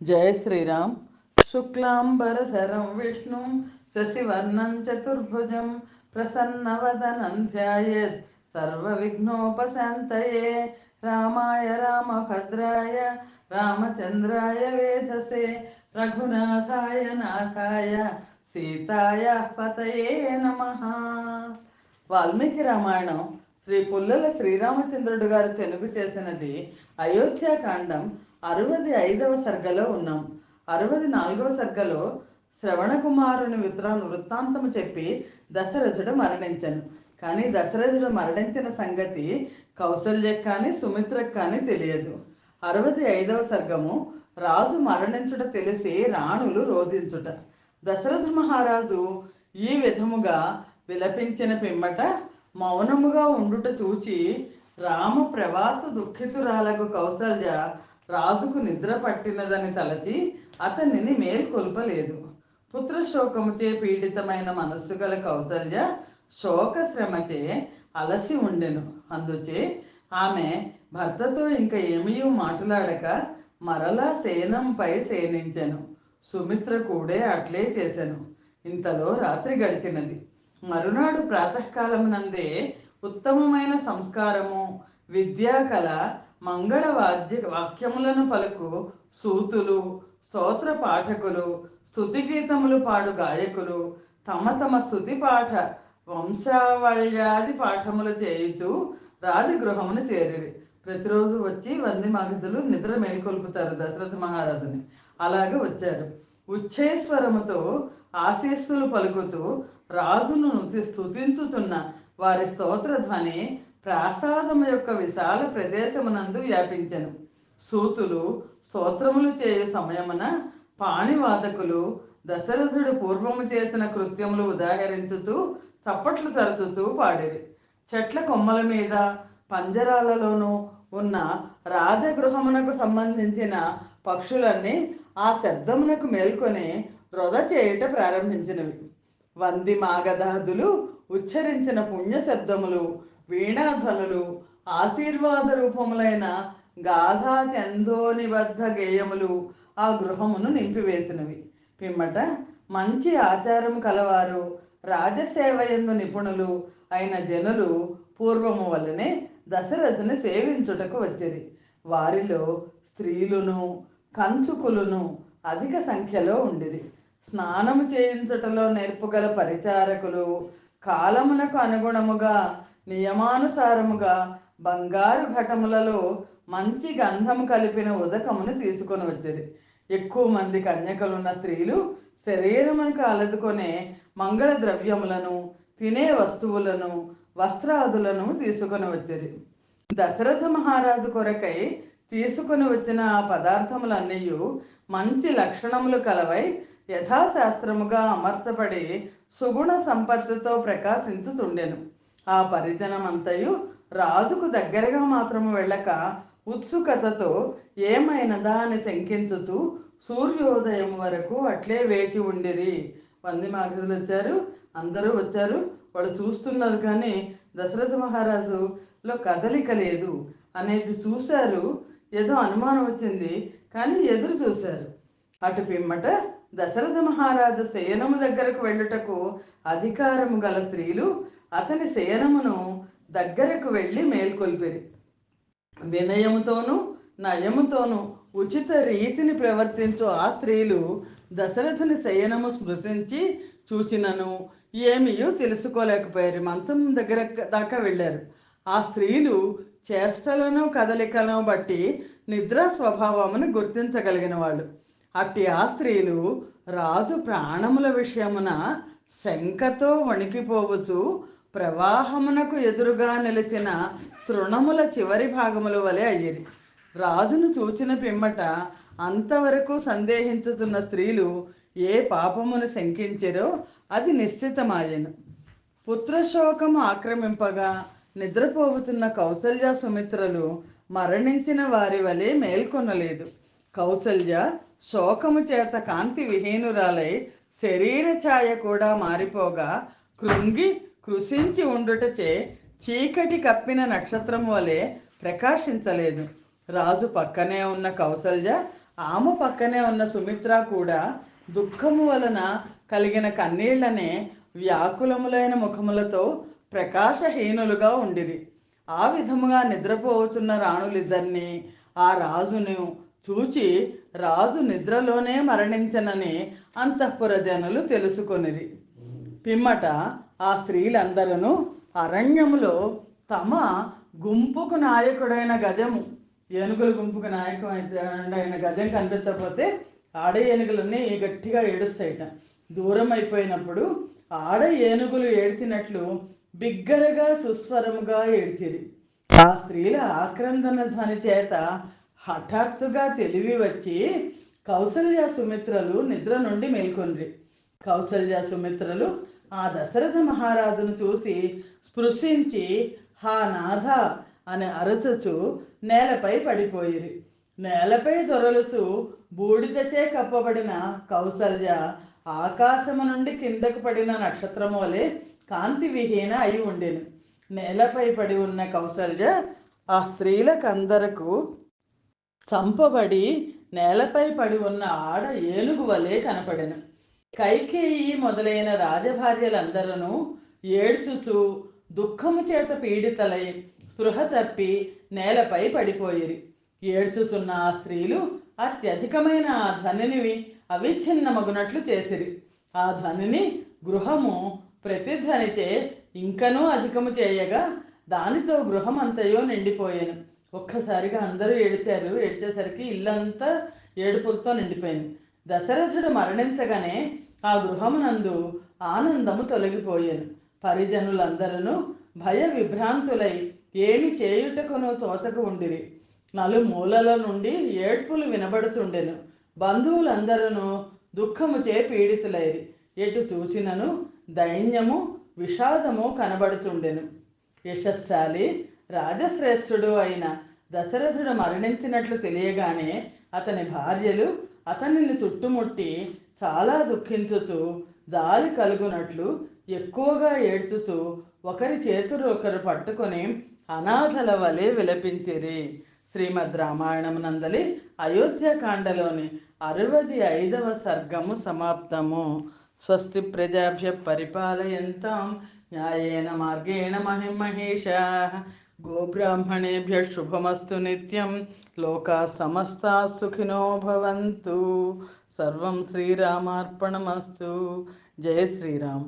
జయ శ్రీరామ్. శుక్లాంబరధరం విష్ణుం శశివర్ణం చతుర్భుజం ప్రసన్నవదనం ధ్యాయేత్ సర్వవిఘ్నోపశాంతయే రామాయ రామభద్రాయ రామచంద్రాయ వేధసే రఘునాథాయ నాథాయ సీతాయ పతయే నమ. వాల్మీకి రామాయణం శ్రీ పుల్లల శ్రీరామచంద్రుడు గారు తెలుగు చేసినది అయోధ్యాకాండం అరవది ఐదవ సర్గలో ఉన్నాం. అరవది నాలుగవ సర్గలో శ్రవణ కుమారుని వృత్తాంతము చెప్పి దశరథుడు మరణించను. కానీ దశరథుడు మరణించిన సంగతి కౌసల్యకు కానీ సుమిత్రకు కానీ తెలియదు. అరవది ఐదవ సర్గము రాజు మరణించుట తెలిసి రాణులు రోధించుట. దశరథ మహారాజు ఈ విధముగా విలపించిన పిమ్మట మౌనముగా ఉండుట చూచి రామ ప్రవాస దుఃఖితురాలకు కౌసల్య రాజుకు నిద్ర పట్టినదని తలచి అతనిని మేల్కొల్పలేదు. పుత్రశోకముచే పీడితమైన మనస్సు గల కౌసల్య శోక శ్రమచే అలసి ఉండెను. అందుచే ఆమె భర్తతో ఇంక ఏమీ మాట్లాడక మరలా సేనంపై సేనించెను. సుమిత్ర కూడే అట్లే చేశాను ఇంతలో రాత్రి గడిచినది. మరునాడు ప్రాతకాలం నందే ఉత్తమమైన సంస్కారము విద్యా కళ మంగళ వాద్య వాక్యములను పలుకు సూతులు స్తోత్ర పాఠకులు స్తుతి గీతములు పాడు గాయకులు తమ తమ స్తుతి పాఠ వంశావళ్యాది పాఠములు చేయుచు రాజగృహమును చేరిరి. ప్రతిరోజు వచ్చి వంది మగధులు నిద్ర మేల్కొల్పుతారు దశరథ మహారాజుని. అలాగే వచ్చారు. ఉచ్చేశ్వరముతో ఆశీస్సులు పలుకుతూ రాజును స్తుతించుతున్న వారి స్తోత్ర ధ్వని ప్రాసాదము యొక్క విశాల ప్రదేశమునందు వ్యాపించను. సూతులు స్తోత్రములు చేయు సమయమున పాణివాదకులు దశరథుడు పూర్వము చేసిన కృత్యములు ఉదాహరించుతూ చప్పట్లు తరుచుతూ పాడిరి. చెట్ల కొమ్మల మీద పంజరాలలోనూ ఉన్న రాజగృహమునకు సంబంధించిన పక్షులన్నీ ఆ శబ్దమునకు మేల్కొని వృధ చేయుట ప్రారంభించినవి. వంది మాగధాదులు ఉచ్చరించిన పుణ్య శబ్దములు వీణాధ్వనులు ఆశీర్వాద రూపములైన గాథా చందోనిబద్ధ గేయములు ఆ గృహమును నింపివేసినవి. పిమ్మట మంచి ఆచారం కలవారు రాజసేవ ఎందు నిపుణులు అయిన జనులు పూర్వము వల్లనే దశరథుని సేవించుటకు వచ్చిరి. వారిలో స్త్రీలును కంచుకులను అధిక సంఖ్యలో ఉండిరి. స్నానము చేయించుటలో నేర్పుగల పరిచారకులు కాలమునకు అనుగుణముగా నియమానుసారముగా బంగారు ఘటములలో మంచి గంధము కలిపిన ఉదకమును తీసుకొని వచ్చిరి ఎక్కువ మంది కన్యకలున్న స్త్రీలు శరీరమునకు అలదుకొనే మంగళ ద్రవ్యములను తినే వస్తువులను వస్త్రాదులను తీసుకొని వచ్చిరి దశరథ మహారాజు కొరకై తీసుకొని వచ్చిన ఆ పదార్థములన్నీ మంచి లక్షణములు కలవై యథాశాస్త్రముగా అమర్చబడి సుగుణ సంపత్తితో ప్రకాశించుతుండెను ఆ పరిధనమంతయు రాజుకు దగ్గరగా మాత్రము వెళ్ళక ఉత్సుకతతో ఏమైనదా అని శంకించుతూ సూర్యోదయం వరకు అట్లే వేచి ఉండిరి. వంది మాగదులు వచ్చారు అందరూ వచ్చారు. వాళ్ళు చూస్తున్నారు కానీ దశరథ మహారాజులో కదలిక లేదు అనేది చూశారు. ఏదో అనుమానం వచ్చింది కానీ ఎదురు చూశారు. అటు పిమ్మట దశరథ మహారాజు శయనము దగ్గరకు వెళ్ళుటకు అధికారము గల స్త్రీలు అతని శయనమును దగ్గరకు వెళ్ళి మేల్కొల్పిరి. వినయముతోనూ నయముతోనూ ఉచిత రీతిని ప్రవర్తించు ఆ స్త్రీలు దశరథుని శయనము స్మృశించి చూచినను ఏమియో తెలుసుకోలేకపోయారు. మంచం దగ్గర దాకా వెళ్ళారు. ఆ స్త్రీలు చేష్టలను కదలికలను బట్టి నిద్రా స్వభావమును గుర్తించగలిగిన వాళ్ళు. అట్టి ఆ స్త్రీలు రాజు ప్రాణముల విషయమున శంకతో వణికిపోవచ్చు ప్రవాహమునకు ఎదురుగా నిలిచిన తృణముల చివరి భాగముల వలె అయ్యిరి రాజును చూచిన పిమ్మట అంతవరకు సందేహించుతున్న స్త్రీలు ఏ పాపమును శంకించారో అది నిశ్చితమాయెను. పుత్రశోకము ఆక్రమింపగా నిద్రపోవుతున్న కౌసల్య సుమిత్రలు మరణించిన వారి వలె మేల్కొనలేదు. కౌసల్య శోకము చేత కాంతి విహీనురాలై శరీర ఛాయ కూడా మారిపోగా కృంగి కృషించి ఉండుటచే చీకటి కప్పిన నక్షత్రం వలె ప్రకాశించలేదు. రాజు పక్కనే ఉన్న కౌసల్య ఆమె పక్కనే ఉన్న సుమిత్ర కూడా దుఃఖము వలన కలిగిన కన్నీళ్ళనే వ్యాకులములైన ముఖములతో ప్రకాశహీనులుగా ఉండిరి. ఆ విధముగా నిద్రపోతున్న రాణులిద్దరినీ ఆ రాజును చూచి రాజు నిద్రలోనే మరణించనని అంతఃపుర జనులు తెలుసుకొనిరి. పిమ్మట ఆ స్త్రీలందరూ అరణ్యములో తమ గుంపుకు నాయకుడైన గజము ఏనుగుల గుంపుకు నాయకం అయిన గజం కనిపించకపోతే ఆడ ఏనుగులన్నీ గట్టిగా ఏడుస్తాయట. దూరం అయిపోయినప్పుడు ఆడ ఏనుగులు ఏడ్చినట్లు బిగ్గరగా సుస్వరముగా ఏడ్చిరి. ఆ స్త్రీల ఆక్రందన ధ్వని చేత హఠాత్తుగా తెలివి వచ్చి కౌసల్య సుమిత్రలు నిద్ర నుండి మేల్కొండ్రి. కౌసల్య సుమిత్రలు ఆ దశరథ మహారాజును చూసి స్పృశించి హా నాథ అని అరచుచు నేలపై పడిపోయిరి. నేలపై దొరలుసు బూడిదచే కప్పబడిన కౌసల్య ఆకాశము నుండి కిందకు పడిన నక్షత్రము వలె కాంతి విహీన అయి ఉండెను. నేలపై పడి ఉన్న కౌసల్య ఆ స్త్రీలకందరకు చంపబడి నేలపై పడి ఉన్న ఆడ ఏనుగు వలె కనపడెను. కైకేయి మొదలైన రాజభార్యలందరూ ఏడ్చుచు దుఃఖము చేత పీడితలై స్పృహ తప్పి నేలపై పడిపోయిరి. ఏడ్చుచున్న ఆ స్త్రీలు అత్యధికమైన ఆ ధ్వనిని అవిచ్ఛిన్నమగునట్లు చేసిరి. ఆ ధ్వనిని గృహము ప్రతిధ్వనితే ఇంకనూ అధికము చేయగా దానితో గృహం అంతయో నిండిపోయాను. ఒక్కసారిగా అందరూ ఏడిచారు. ఏడ్చేసరికి ఇల్లంతా ఏడుపులతో నిండిపోయింది. దశరథుడు మరణించగానే ఆ గృహమునందు ఆనందము తొలగిపోయాను. పరిజనులందరూ భయ విభ్రాంతులై ఏమి చేయుటకును తోచకు ఉండిరి నలుమూలల నుండి ఏడ్పులు వినబడుచుండెను. బంధువులందరూ దుఃఖము చే పీడితులైరి. ఎటు చూచినను దైన్యము విషాదము కనబడుచుండెను. యశస్శాలి రాజశ్రేష్ఠుడు అయిన దశరథుడు మరణించినట్లు తెలియగానే అతని భార్యలు అతనిని చుట్టుముట్టి చాలా దుఃఖించుతూ దారి కలుగునట్లు ఎక్కువగా ఏడ్చుతూ ఒకరి చేతులు ఒకరు పట్టుకొని అనాథల వలె విలపించిరి. శ్రీమద్ రామాయణం నందలి అయోధ్యకాండలోని అరవది ఐదవ సర్గము సమాప్తము. స్వస్తి ప్రజాభ్య పరిపాలయంతాం న్యాయేన మార్గేణ మహిమహేషా. గోబ్రాహ్మణేభ్య శుభమస్తు నిత్యం లోకా సమస్తా సుఖినో భవంతు సర్వం శ్రీరామార్పణమస్తు జయ శ్రీరామ్